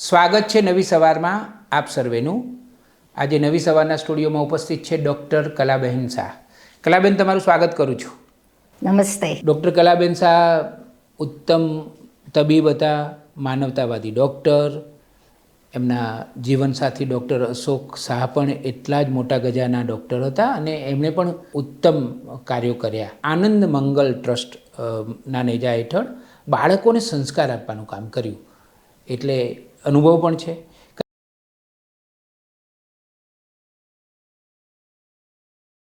સ્વાગત છે નવી સવારમાં આપ સર્વેનું. આજે નવી સવારના સ્ટુડિયોમાં ઉપસ્થિત છે ડૉક્ટર કલાબહેન શાહ. કલાબેન તમારું સ્વાગત કરું છું. નમસ્તે. ડૉક્ટર કલાબેન શાહ ઉત્તમ તબીબ હતા માનવતાવાદી ડૉક્ટર એમના જીવનસાથી ડૉક્ટર અશોક શાહ પણ એટલા જ મોટા ગજાના ડૉક્ટર હતા અને એમણે પણ ઉત્તમ કાર્યો કર્યા. આનંદ મંગલ ટ્રસ્ટ ના નેજા હેઠળ બાળકોને સંસ્કાર આપવાનું કામ કર્યું. એટલે અનુભવ પણ છે.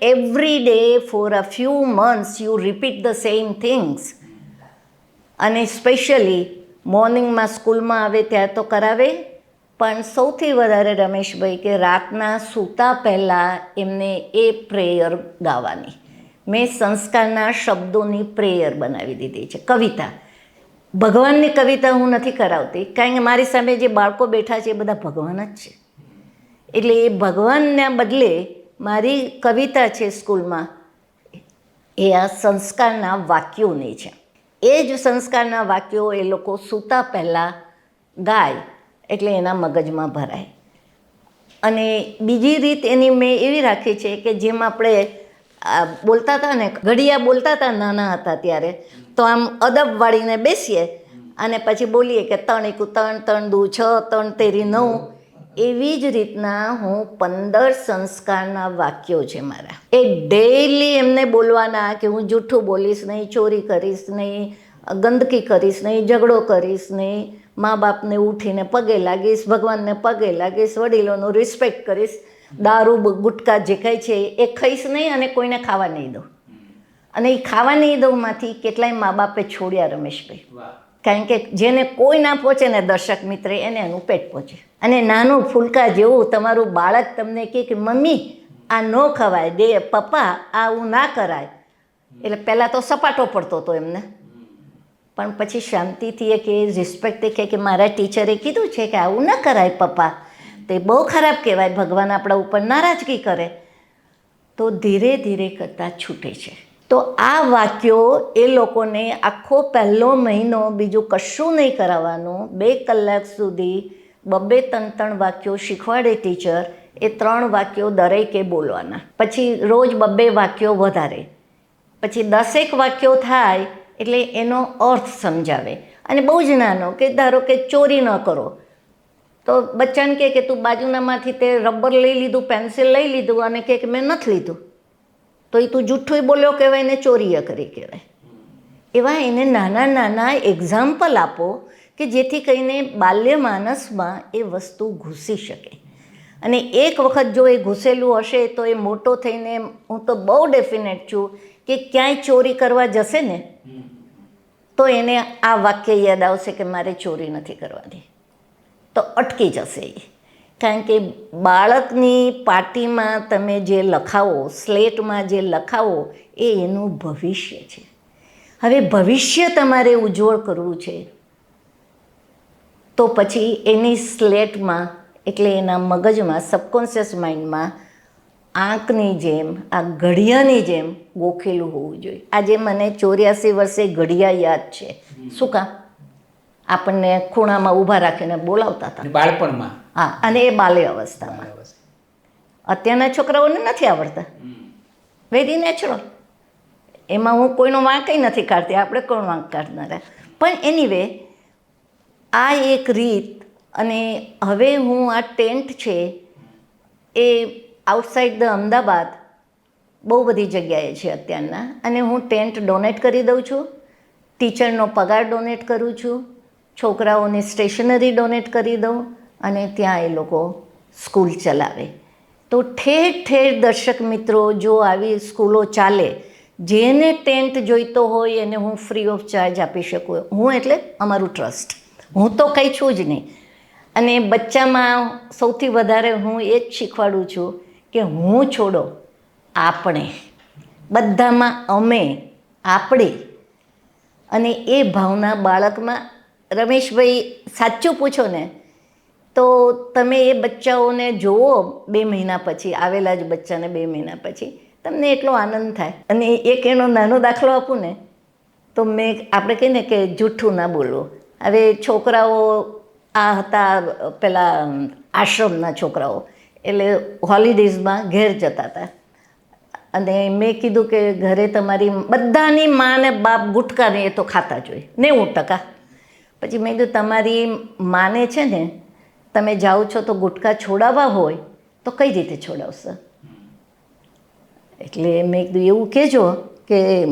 Every day for a few months you repeat the same things અને સ્પેશિયલી મોર્નિંગમાં સ્કૂલમાં આવે ત્યારે તો કરાવે. પણ સૌથી વધારે રમેશભાઈ કે રાતના સૂતા પહેલાં એમને એ પ્રેયર ગાવાની. મેં સંસ્કારના શબ્દોની પ્રેયર બનાવી દીધી છે. કવિતા. ભગવાનની કવિતા હું નથી કરાવતી. કારણ કે મારી સામે જે બાળકો બેઠા છે એ બધા ભગવાન જ છે. એટલે એ ભગવાનના બદલે મારી કવિતા છે સ્કૂલમાં, એ આ સંસ્કારના વાક્યોની છે. એ જ સંસ્કારના વાક્યો એ લોકો સૂતા પહેલાં ગાય એટલે એના મગજમાં ભરાય. અને બીજી રીત એની મેં એવી રાખી છે કે જેમ આપણે બોલતા હતા ને, ઘડિયા બોલતા હતા નાના હતા ત્યારે તો આમ અદબ વાળીને બેસીએ અને પછી બોલીએ કે ત્રણ એકુ ત્રણ ત્રણ દુ છ ત્રણ તેરી નવ. એવી જ રીતના હું પંદર સંસ્કારના વાક્યો છે મારા. એ ડેઈલી એમને બોલવાના કે હું જૂઠું બોલીશ નહીં, ચોરી કરીશ નહીં, ગંદકી કરીશ નહીં, ઝઘડો કરીશ નહીં, મા બાપને ઉઠીને પગે લાગીશ, ભગવાનને પગે લાગીશ, વડીલોનું રિસ્પેક્ટ કરીશ, દારૂ, ગુટકા જે કાંઈ છે એ ખાઈશ નહીં અને કોઈને ખાવા નહીં દઉં. અને એ ખાવાની દઉંમાંથી કેટલાય મા બાપે છોડ્યા રમેશભાઈ. કારણ કે જેને કોઈ ના પહોંચે ને દર્શક મિત્ર એને એનું પેટ પહોંચે. અને નાનું ફૂલકા જેવું તમારું બાળક તમને કહે કે મમ્મી આ ન ખવાય દે પપ્પા આવું ના કરાય. એટલે પહેલાં તો સપાટો પડતો હતો એમને. પણ પછી શાંતિથી એક એ રિસ્પેક્ટ કહે કે મારા ટીચરે કીધું છે કે આવું ના કરાય પપ્પા. તે બહુ ખરાબ કહેવાય ભગવાન આપણા ઉપર નારાજગી કરે. તો ધીરે ધીરે કરતાં છૂટે છે. તો આ વાક્યો એ લોકોને આખો પહેલો મહિનો બીજું કશું નહીં કરાવવાનું. બે કલાક સુધી બબ્બે ત્રણ ત્રણ વાક્યો શીખવાડે ટીચર, એ ત્રણ વાક્યો દરેકે બોલવાના. પછી રોજ બબ્બે વાક્યો વધારે. પછી દસેક વાક્યો થાય એટલે એનો અર્થ સમજાવે. અને બહુ જ નાનો કે ધારો કે ચોરી ન કરો. તો બચ્ચાને કહે કે તું બાજુનામાંથી તે રબર લઈ લીધું, પેન્સિલ લઈ લીધું અને કહે કે મેં નથી લીધું. તો એ તું જૂઠું બોલ્યો કહેવાય ને ચોરીએ કરી કહેવાય. એવા એને નાના નાના એક્ઝામ્પલ આપો કે જેથી કરીને બાલ્ય માનસમાં એ વસ્તુ ઘૂસી શકે. અને એક વખત જો એ ઘૂસેલું હશે તો એ મોટો થઈને હું તો બહુ ડેફિનેટ છું કે ક્યાંય ચોરી કરવા જશે ને, તો એને આ વાક્ય યાદ આવશે કે મારે ચોરી નથી કરવાની. તો અટકી જશે એ. કારણ કે બાળકની પાટીમાં તમે જે લખાવો, સ્લેટમાં જે લખાવો, એ એનું ભવિષ્ય છે. હવે ભવિષ્ય તમારે ઉજ્જવળ કરવું છે. તો પછી એની સ્લેટમાં, એટલે એના મગજમાં સબકોન્શિયસ માઇન્ડમાં આંકની જેમ, આ ઘડિયાની જેમ ગોખેલું હોવું જોઈએ. આજે મને ચોર્યાસી વર્ષે ઘડિયા યાદ છે. શું કામ? આપણને ખૂણામાં ઊભા રાખીને બોલાવતા હતા. બાળપણમાં? હા અને એ બાલ્ય અવસ્થામાં. અત્યારના છોકરાઓને નથી આવડતા. વેરી નેચરલ એમાં હું કોઈનો વાંકઈ નથી કાઢતી આપણે કોણ વાંક કાઢનારા પણ એનીવે આ એક રીત અને હવે હું આ ટેન્ટ છે એ આઉટસાઇડ ધ અમદાવાદ બહુ બધી જગ્યાએ છે અત્યારના. અને હું ટેન્ટ ડોનેટ કરી દઉં છું ટીચરનો પગાર ડોનેટ કરું છું છોકરાઓની સ્ટેશનરી ડોનેટ કરી દઉં અને ત્યાં એ લોકો સ્કૂલ ચલાવે. તો ઠેર ઠેર દર્શક મિત્રો જો આવી સ્કૂલો ચાલે, જેને ટેન્ટ જોઈતો હોય એને હું ફ્રી ઓફ ચાર્જ આપી શકું. હું એટલે અમારું ટ્રસ્ટ. હું તો કંઈ છું જ નહીં. અને બચ્ચામાં સૌથી વધારે હું એ જ શીખવાડું છું કે હું છોડો, આપણે. બધામાં અમે, આપણે. અને એ ભાવના બાળકમાં રમેશભાઈ, સાચું પૂછો ને, તો તમે એ બચ્ચાઓને જુઓ બે મહિના પછી, આવેલા જ બચ્ચાને બે મહિના પછી, તમને એટલો આનંદ થાય. અને એક એનો નાનો દાખલો આપું ને, તો મેં આપણે કહીએ ને કે જૂઠું ના બોલવું હવે છોકરાઓ આ હતા, પેલા આશ્રમના છોકરાઓ, એટલે હોલિડેઝમાં ઘેર જતા હતા. અને મેં કીધું કે ઘરે તમારી બધાની મા ને બાપ ગુટકા ને એ તો ખાતા જ હોય, નેવું ટકા. પછી મેં કીધું, તમારી માને છે ને, તમે જાઓ છો તો ગુટકા છોડાવવા હોય, તો કઈ રીતે છોડાવશે? એટલે મેં કીધું, એવું કહેજો કે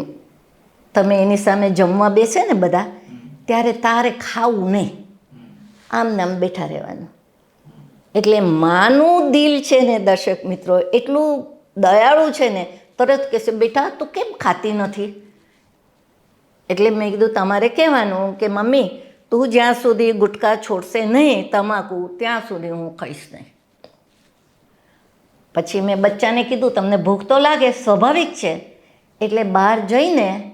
તમે એની સામે જમવા બેસે ને બધા, ત્યારે તારે ખાવું નહીં. આમ નામ બેઠા રહેવાનું. એટલે માનું દિલ છે ને, દર્શક મિત્રો, એટલું દયાળુ છે ને, તરત કહેશે, બેટા, તું કેમ ખાતી નથી? એટલે મેં કીધું, તમારે કહેવાનું કે, મમ્મી તું જ્યાં સુધી ગુટકા છોડશે નહીં તમાકુ ત્યાં સુધી હું ખાઈશ નહીં. પછી મેં બચ્ચાને કીધું તમને ભૂખ તો લાગે સ્વાભાવિક છે. એટલે બહાર જઈને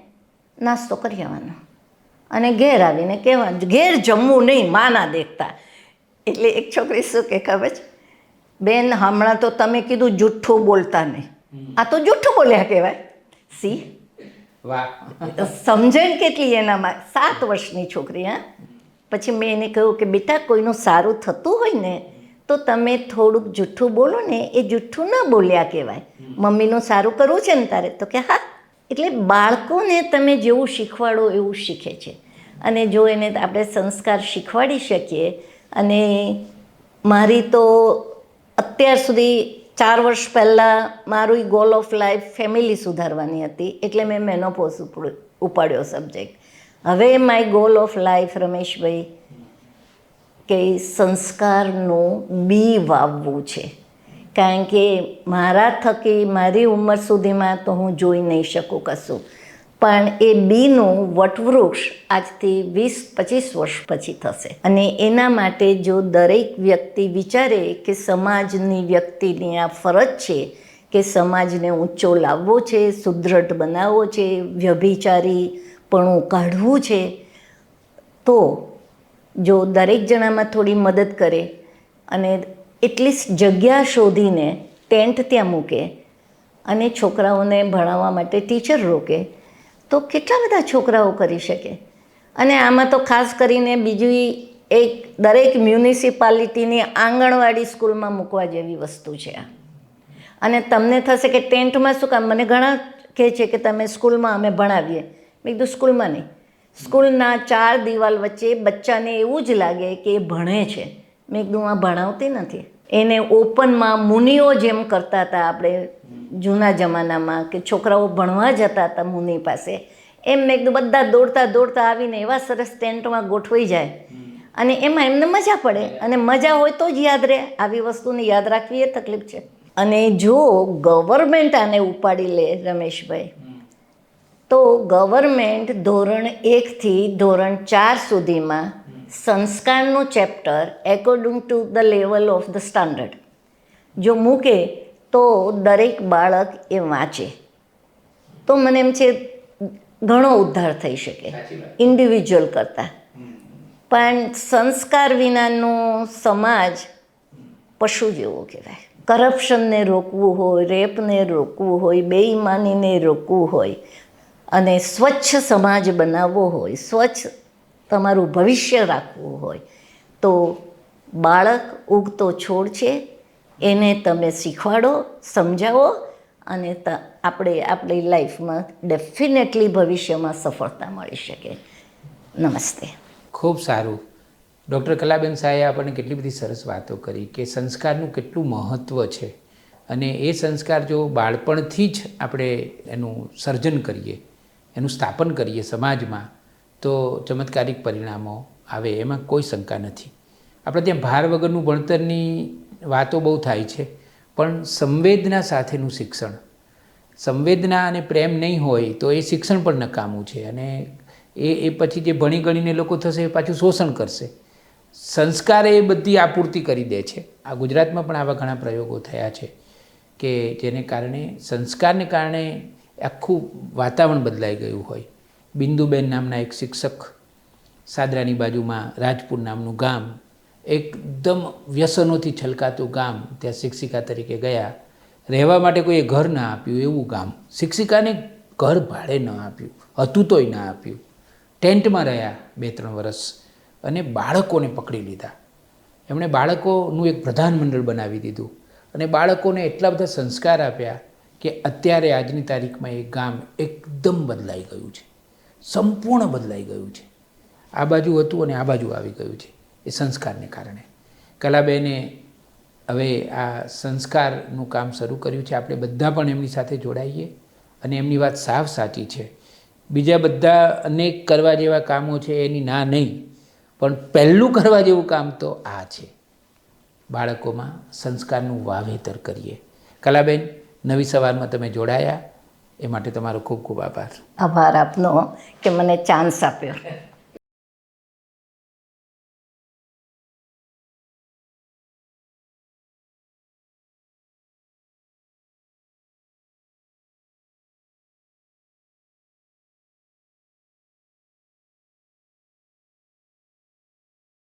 નાસ્તો કરી આવવાનો. અને ઘેર આવીને કહેવાનું ઘેર જમવું નહીં માના દેખતા. એટલે એક છોકરી શું કે ખબર છે? બેન હમણાં તો તમે કીધું જુઠ્ઠું બોલતા નહીં. આ તો જુઠ્ઠું બોલ્યા કહેવાય. સી? વાહ. સમજણ કેટલી એનામાં? સાત વર્ષની છોકરી, હા? પછી મેં એને કહ્યું કે, બેટા, કોઈનું સારું થતું હોય ને, તો તમે થોડુંક જૂઠું બોલો ને, એ જૂઠું ના બોલ્યા કહેવાય. મમ્મીનું સારું કરવું છે ને તારે? તો કે, હા. એટલે બાળકોને તમે જેવું શીખવાડો એવું શીખે છે. અને જો એને આપણે સંસ્કાર શીખવાડી શકીએ, અને મારી તો અત્યાર સુધી ચાર વર્ષ પહેલાં મારું ગોલ ઓફ લાઈફ ફેમિલી સુધારવાની હતી, એટલે મેં મેનોપોઝ ઉપાડ્યો સબ્જેક્ટ હવે my goal of life Rameshbhai, કે સંસ્કારનું બી વાવવું છે. કારણ કે મારા થકી મારી ઉંમર સુધીમાં તો હું જોઈ નહીં શકું કશું. પણ એ બીનું વટવૃક્ષ આજથી વીસ, પચીસ વર્ષ પછી થશે. અને એના માટે જો દરેક વ્યક્તિ વિચારે કે સમાજની વ્યક્તિની આ ફરજ છે કે સમાજને ઊંચો લાવવો છે સુદૃઢ બનાવવો છે, વ્યભિચારીપણું કાઢવું છે, તો જો દરેક જણામાં થોડી મદદ કરે અને એટલીસ્ટ જગ્યા શોધીને ટેન્ટ ત્યાં મૂકે અને છોકરાઓને ભણાવવા માટે ટીચર રોકે તો કેટલા બધા છોકરાઓ કરી શકે? અને આમાં તો ખાસ કરીને બીજી એક દરેક મ્યુનિસિપાલિટીની આંગણવાડી સ્કૂલમાં મૂકવા જેવી વસ્તુ છે આ. અને તમને થશે કે ટેન્ટમાં શું કામ? મને ઘણા કહે છે કે તમે સ્કૂલમાં અમે ભણાવીએ. મેં કીધું સ્કૂલમાં નહીં. સ્કૂલના ચાર દિવાલ વચ્ચે બચ્ચાને એવું જ લાગે કે એ ભણે છે. મેં કીધું આ ભણાવતી નથી. એને ઓપનમાં મુનિઓ જેમ કરતા હતા આપણે જૂના જમાનામાં કે છોકરાઓ ભણવા જતા હતા મુનિ પાસે, એમ મેં બધા દોડતા દોડતા આવીને એવા સરસ ટેન્ટમાં ગોઠવાઈ જાય. અને એમાં એમને મજા પડે અને મજા હોય તો જ યાદ રહે. આવી વસ્તુને યાદ રાખવી એ તકલીફ છે. અને જો ગવર્મેન્ટ આને ઉપાડી લે રમેશભાઈ, તો ગવર્મેન્ટ ધોરણ એકથી ધોરણ ચાર સુધીમાં સંસ્કારનું chapter according to the level of the standard જો મૂકે તો દરેક બાળક એ વાંચે. તો મને એમ છે ઘણો ઉદ્ધાર થઈ શકે ઇન્ડિવિજ્યુઅલ કરતાં. પણ સંસ્કાર વિનાનો સમાજ પશુ જેવો કહેવાય. કરપ્શનને રોકવું હોય રેપને રોકવું હોય બેઈમાનીને રોકવું હોય અને સ્વચ્છ સમાજ બનાવવો હોય સ્વચ્છ તમારું ભવિષ્ય રાખવું હોય. તો બાળક ઉગતો છોડ છે, એને તમે શીખવાડો, સમજાવો અને આપણે આપણી લાઈફમાં ડેફિનેટલી ભવિષ્યમાં સફળતા મળી શકે. નમસ્તે. ખૂબ સારું. ડૉક્ટર કલાબેન સાહેબે આપણને કેટલી બધી સરસ વાતો કરી કે સંસ્કારનું કેટલું મહત્ત્વ છે. અને એ સંસ્કાર જો બાળપણથી જ આપણે એનું સર્જન કરીએ, એનું સ્થાપન કરીએ સમાજમાં તો ચમત્કારિક પરિણામો આવે, એમાં કોઈ શંકા નથી. આપણે ત્યાં ભાર વગરનું ભણતરની વાતો બહુ થાય છે, પણ સંવેદના સાથેનું શિક્ષણ. સંવેદના અને પ્રેમ નહીં હોય તો એ શિક્ષણ પણ નકામું છે અને એ એ પછી જે ભણી ગણીને લોકો થશે એ પાછું શોષણ કરશે. સંસ્કાર એ બધી આપૂર્તિ કરી દે છે. આ ગુજરાતમાં પણ આવા ઘણા પ્રયોગો થયા છે કે જેને કારણે, સંસ્કારને કારણે આખું વાતાવરણ બદલાઈ ગયું હોય. બિંદુબેન નામના એક શિક્ષક સાદરાની બાજુમાં રાજપુર નામનું ગામ, એકદમ વ્યસનોથી છલકાતું ગામ ત્યાં શિક્ષિકા તરીકે ગયા. રહેવા માટે કોઈએ ઘર ના આપ્યું, એવું ગામ. શિક્ષિકાને ઘર ભાડે ન આપ્યું હતું તોય ના આપ્યું. ટેન્ટમાં રહ્યા બે ત્રણ વર્ષ અને બાળકોને પકડી લીધા. એમણે બાળકોનું એક પ્રધાન મંડળ બનાવી દીધું અને બાળકોને એટલા બધા સંસ્કાર આપ્યા કે અત્યારે આજની તારીખમાં એ ગામ એકદમ બદલાઈ ગયું છે. સંપૂર્ણ બદલાઈ ગયું છે. આ બાજુ હતું અને આ બાજુ આવી ગયું છે, એ સંસ્કારને કારણે. કલાબેને હવે આ સંસ્કારનું કામ શરૂ કર્યું છે. આપણે બધા પણ એમની સાથે જોડાઈએ અને એમની વાત સાવ સાચી છે. બીજા બધા અનેક કરવા જેવા કામો છે, એની ના નહીં, પણ પહેલું કરવા જેવું કામ તો આ છે. બાળકોમાં સંસ્કારનું વાવેતર કરીએ. કલાબેન, નવી સવારમાં તમે જોડાયા. એ માટે તમારો ખૂબ ખૂબ આભાર. આભાર આપનો કે મને ચાન્સ આપ્યો.